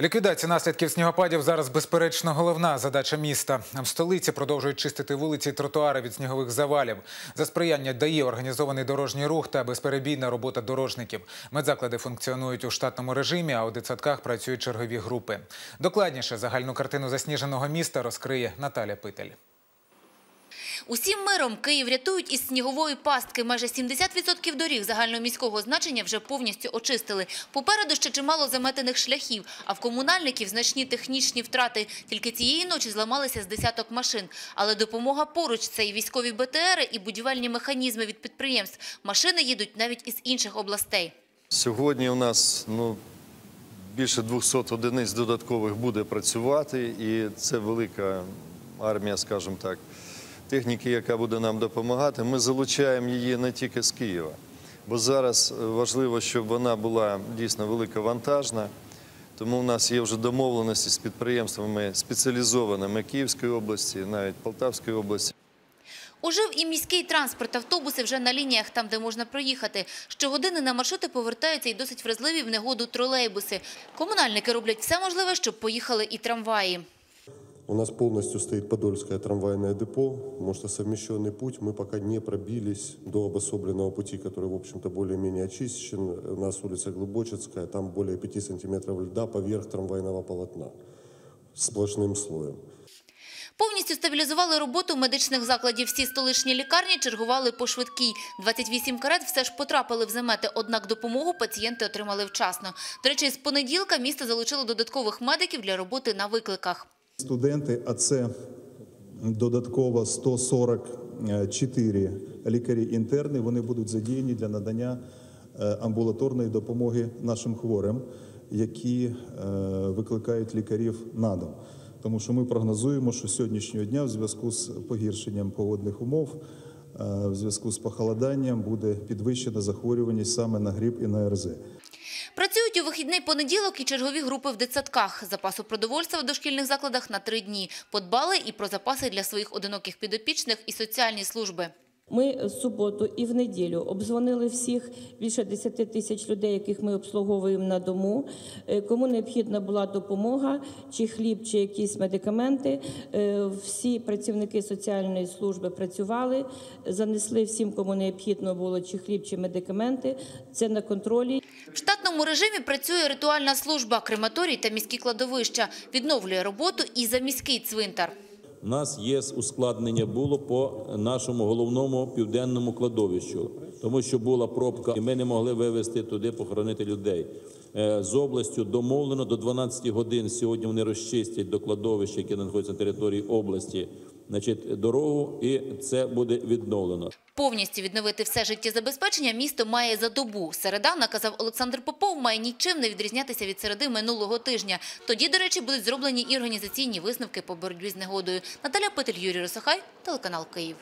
Ліквідація наслідків снігопадів зараз безперечно головна задача міста. В столиці продовжують чистити вулиці і тротуари від снігових завалів. За сприяння дає організований дорожній рух та безперебійна робота дорожників. Медзаклади функціонують у штатному режимі, а у дитсадках працюють чергові групи. Докладніше загальну картину засніженого міста розкриє Наталя Питель. Усім миром Київ рятують із снігової пастки. Майже 70% доріг загальноміського значення вже повністю очистили. Попереду ще чимало заметених шляхів, а в комунальників значні технічні втрати. Тільки цієї ночі зламалися з десяток машин. Але допомога поруч – це і військові БТРи, і будівельні механізми від підприємств. Машини їдуть навіть із інших областей. Сьогодні у нас ну, більше 200 одиниць додаткових буде працювати, і це велика армія, скажімо так, техніки, яка буде нам допомагати. Ми залучаємо її не тільки з Києва, бо зараз важливо, щоб вона була дійсно великовантажна. Тому в нас є вже домовленості з підприємствами спеціалізованими Київської області, навіть Полтавської області. Ожив і міський транспорт. Автобуси вже на лініях, там, де можна проїхати. Щогодини на маршрути повертаються і досить вразливі в негоду тролейбуси. Комунальники роблять все можливе, щоб поїхали і трамваї. У нас полностью стоит Подольское трамвайное депо, потому что совмещенный путь мы пока не пробились до обособленного пути, который, в общем-то, более-менее очищен. У нас улица Глубочецкая, там более 5 сантиметров льда поверх трамвайного полотна сплошным слоем. Повністю стабілізували роботу медичних закладів. Всі столичні лікарні чергували по швидкій. 28 карет все ж потрапили в замети, однак допомогу пацієнти отримали вчасно. До речі, з понеділка місто залучило додаткових медиків для роботи на викликах. Студенти, а це додатково 144 лікарі-інтерни, вони будуть задіяні для надання е, амбулаторної допомоги нашим хворим, які е, викликають лікарів на дом. Тому що ми прогнозуємо, що сьогоднішнього дня в зв'язку з погіршенням погодних умов, е, в зв'язку з похолоданням буде підвищена захворюваність саме на грип і на РЗ. Працюють у вихідний понеділок і чергові групи в дитсадках. Запасу продовольства в дошкільних закладах на три дні. Подбали і про запаси для своїх одиноких підопічних і соціальні служби. Ми в суботу і в неділю обдзвонили всіх більше 10 тисяч людей, яких ми обслуговуємо на дому. Е, Кому необхідна була допомога, чи хліб, чи якісь медикаменти. Е, Всі працівники соціальної служби працювали, занесли всім, кому необхідно було чи хліб, чи медикаменти. Це на контролі. В штатному режимі працює ритуальна служба, крематорій та міські кладовища. Відновлює роботу і за міський цвинтар. У нас є ускладнення було по нашому головному південному кладовищу, тому що була пробка, і ми не могли вивезти туди похоронити людей. Е, З областю домовлено до 12 годин. Сьогодні вони розчистять до кладовища, яке знаходиться на території області, значить, дорогу, і це буде відновлено. Повністю відновити все життєзабезпечення місто має за добу. Середа, наказав Олександр Попов, має нічим не відрізнятися від середи минулого тижня. Тоді, до речі, будуть зроблені і організаційні висновки по боротьбі з негодою. Наталя Петель, Юрій Росохай, телеканал Київ.